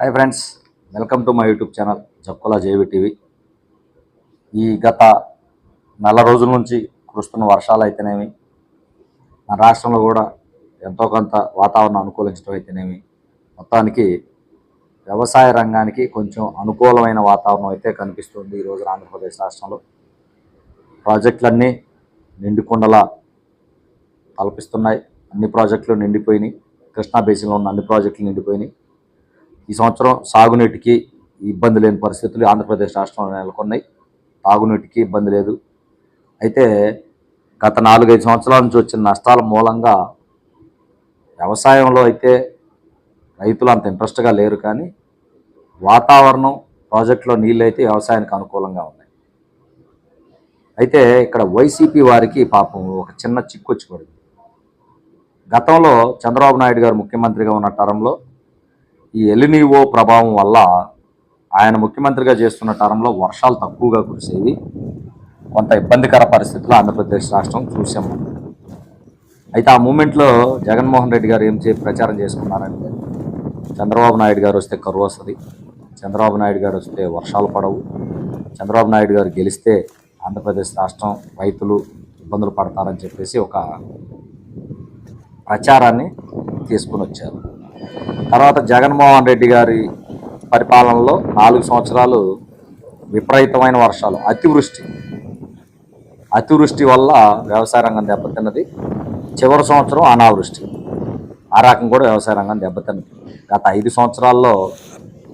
Hi friends welcome to my YouTube channel Jakkula JV TV ఈ గత నెల రోజుల నుంచి కురుస్తున్న వర్షాలు అయితేనేమి మన రాష్ట్రంలో కూడా ఎంతో కొంత వాతావరణం అనుకూలించడం అయితేనేమి మొత్తానికి వ్యవసాయ రంగానికి కొంచెం అనుకూలమైన వాతావరణం అయితే కనిపిస్తుంది ఈరోజు ఆంధ్రప్రదేశ్ రాష్ట్రంలో. ప్రాజెక్టులన్నీ నిండుకుండలా తలపిస్తున్నాయి అన్ని ప్రాజెక్టులు నిండిపోయినాయి. కృష్ణా బేసిన్లో ఉన్న అన్ని ప్రాజెక్టులు నిండిపోయినాయి. ఈ సంవత్సరం సాగునీటికి ఇబ్బంది లేని పరిస్థితులు ఆంధ్రప్రదేశ్ రాష్ట్రంలో నెలకొన్నాయి. తాగునీటికి ఇబ్బంది లేదు. అయితే గత నాలుగైదు సంవత్సరాల నుంచి వచ్చిన నష్టాల మూలంగా వ్యవసాయంలో అయితే రైతులు అంత ఇంట్రెస్ట్గా లేరు కానీ వాతావరణం ప్రాజెక్టులో నీళ్ళు అయితే వ్యవసాయానికి అనుకూలంగా ఉన్నాయి. అయితే ఇక్కడ వైసీపీ వారికి పాపం ఒక చిన్న చిక్కు వచ్చి పడింది. గతంలో చంద్రబాబు నాయుడు గారు ముఖ్యమంత్రిగా ఉన్న టరంలో ఈ ఎలినివో ప్రభావం వల్ల ఆయన ముఖ్యమంత్రిగా చేస్తున్న టర్మ్లో వర్షాలు తక్కువగా కురిసేవి. కొంత ఇబ్బందికర పరిస్థితులు ఆంధ్రప్రదేశ్ రాష్ట్రం చూసాము అయితే ఆ మూమెంట్లో జగన్మోహన్ రెడ్డి గారు ఏం చే ప్రచారం చేసుకున్నారంటే చంద్రబాబు నాయుడు గారు వస్తే కరువు వస్తుంది. చంద్రబాబు నాయుడు గారు వస్తే వర్షాలు పడవు. చంద్రబాబు నాయుడు గారు గెలిస్తే ఆంధ్రప్రదేశ్ రాష్ట్రం రైతులు ఇబ్బందులు పడతారని చెప్పేసి ఒక ప్రచారాన్ని తీసుకుని వచ్చారు. తర్వాత జగన్మోహన్ రెడ్డి గారి పరిపాలనలో నాలుగు సంవత్సరాలు విపరీతమైన వర్షాలు అతివృష్టి. అతివృష్టి వల్ల వ్యవసాయ రంగం దెబ్బతిన్నది. చివరి సంవత్సరం అనావృష్టి. ఆ రకం కూడా వ్యవసాయ రంగం దెబ్బతిన్నది. గత ఐదు సంవత్సరాల్లో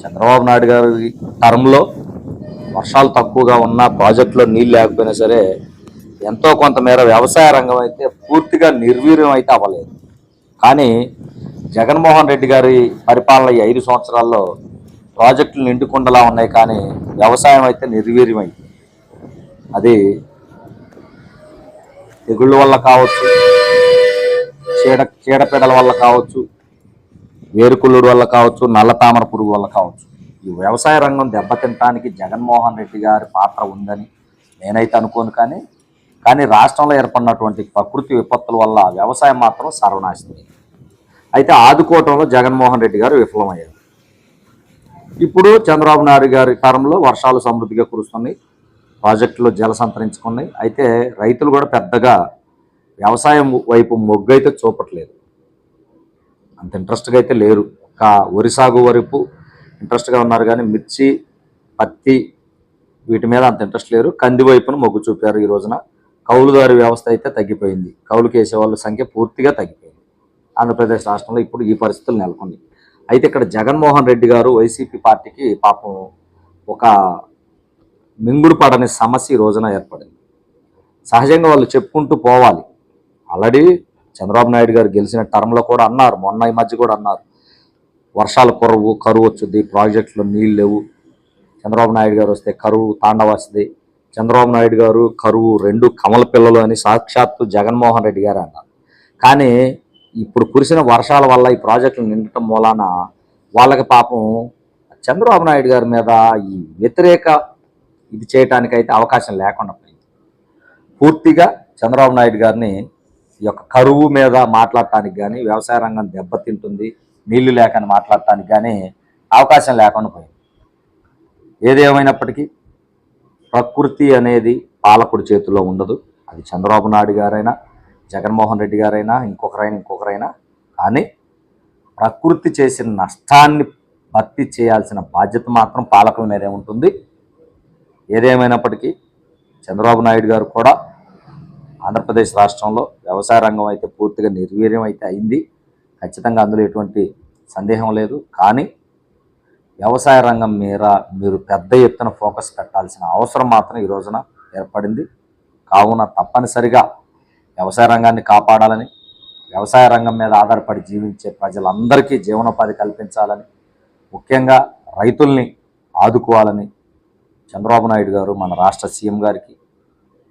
చంద్రబాబు నాయుడు గారి టర్మ్లో వర్షాలు తక్కువగా ఉన్న ప్రాజెక్టులో నీళ్ళు లేకపోయినా సరే ఎంతో కొంతమేర వ్యవసాయ రంగం అయితే పూర్తిగా నిర్వీర్యం అయితే అవ్వలేదు. కానీ జగన్మోహన్ రెడ్డి గారి పరిపాలన ఈ ఐదు సంవత్సరాల్లో ప్రాజెక్టులు నిండుకుండలా ఉన్నాయి కానీ వ్యవసాయం అయితే నిర్వీర్యమైంది. అది తెగుళ్ళ వల్ల కావచ్చు చీడ చీడపీడల వల్ల కావచ్చు వేరుకుళ్ళుడు వల్ల కావచ్చు నల్ల తామర పురుగు వల్ల కావచ్చు. ఈ వ్యవసాయ రంగం దెబ్బతినటానికి జగన్మోహన్ రెడ్డి గారి పాత్ర ఉందని నేనైతే అనుకోను కానీ కానీ రాష్ట్రంలో ఏర్పడినటువంటి ప్రకృతి విపత్తుల వల్ల వ్యవసాయం మాత్రం సర్వనాశనం అయితే ఆదుకోవటంలో జగన్మోహన్ రెడ్డి గారు విఫలమయ్యారు. ఇప్పుడు చంద్రబాబు నాయుడు గారి టర్మ్లో వర్షాలు సమృద్ధిగా కురుస్తున్నాయి. ప్రాజెక్టులు జల సంతరించుకున్నాయి. అయితే రైతులు కూడా పెద్దగా వ్యవసాయం వైపు మొగ్గు అయితే చూపట్లేదు. అంత ఇంట్రెస్ట్గా అయితే లేరు. ఒక వరి సాగు వరకు ఇంట్రెస్ట్గా ఉన్నారు కానీ మిర్చి పత్తి వీటి మీద అంత ఇంట్రెస్ట్ లేరు. కంది వైపున మొగ్గు చూపారు ఈ రోజున. కౌలుదారి వ్యవస్థ అయితే తగ్గిపోయింది. కౌలుకి వేసే వాళ్ళ సంఖ్య పూర్తిగా తగ్గిపోయింది. ఆంధ్రప్రదేశ్ రాష్ట్రంలో ఇప్పుడు ఈ పరిస్థితులు నెలకొంది. అయితే ఇక్కడ జగన్మోహన్ రెడ్డి గారు వైసీపీ పార్టీకి పాపం ఒక మింగుడుపడని సమస్య ఈ రోజున ఏర్పడింది. సహజంగా వాళ్ళు చెప్పుకుంటూ పోవాలి. ఆల్రెడీ చంద్రబాబు నాయుడు గారు గెలిచిన టర్మ్లో కూడా అన్నారు. మొన్న ఈ మధ్య కూడా అన్నారు. వర్షాలు కురవు కరువు వచ్చుద్ది ప్రాజెక్టులో నీళ్ళు లేవు. చంద్రబాబు నాయుడు గారు వస్తే కరువు తాండవ వస్తుంది చంద్రబాబు నాయుడు గారు కరువు రెండు కమల పిల్లలు అని సాక్షాత్తు జగన్మోహన్ రెడ్డి గారు అన్నారు. కానీ ఇప్పుడు కురిసిన వర్షాల వల్ల ఈ ప్రాజెక్టులు నిండటం మూలాన వాళ్ళకి పాపం చంద్రబాబు నాయుడు గారి మీద ఈ వ్యతిరేక ఇది చేయటానికైతే అవకాశం లేకుండా పోయింది. పూర్తిగా చంద్రబాబు నాయుడు గారిని ఈ యొక్క కరువు మీద మాట్లాడటానికి కానీ వ్యవసాయ రంగం దెబ్బతింటుంది నీళ్ళు లేకని మాట్లాడటానికి కానీ అవకాశం లేకుండా పోయింది. ఏదేమైనప్పటికీ ప్రకృతి అనేది పాలకుడి చేతిలో ఉండదు. అది చంద్రబాబు నాయుడు గారైనా జగన్మోహన్ రెడ్డి గారైనా ఇంకొకరైనా ఇంకొకరైనా కానీ ప్రకృతి చేసిన నష్టాన్ని భర్తీ చేయాల్సిన బాధ్యత మాత్రం పాలకుల మీదే ఉంటుంది. ఏదేమైనప్పటికీ చంద్రబాబు నాయుడు గారు కూడా ఆంధ్రప్రదేశ్ రాష్ట్రంలో వ్యవసాయ రంగం అయితే పూర్తిగా నిర్వీర్యం అయితే అయింది. ఖచ్చితంగా అందులో ఎటువంటి సందేహం లేదు. కానీ వ్యవసాయ రంగం మీద మీరు పెద్ద ఎత్తున ఫోకస్ పెట్టాల్సిన అవసరం మాత్రం ఈ రోజున ఏర్పడింది. కావున తప్పనిసరిగా వ్యవసాయ రంగాన్ని కాపాడాలని వ్యవసాయ రంగం మీద ఆధారపడి జీవించే ప్రజలందరికీ జీవనోపాధి కల్పించాలని ముఖ్యంగా రైతుల్ని ఆదుకోవాలని చంద్రబాబు నాయుడు గారు మన రాష్ట్ర సీఎం గారికి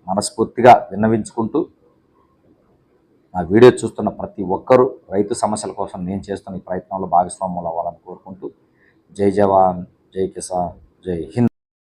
మనస్ఫూర్తిగా విన్నవించుకుంటూ నా వీడియో చూస్తున్న ప్రతి ఒక్కరూ రైతు సమస్యల కోసం నేను చేస్తున్న ఈ ప్రయత్నంలో భాగస్వాములు అవ్వాలని కోరుకుంటూ జై జవాన్ జై కిసాన్ జై హింద్.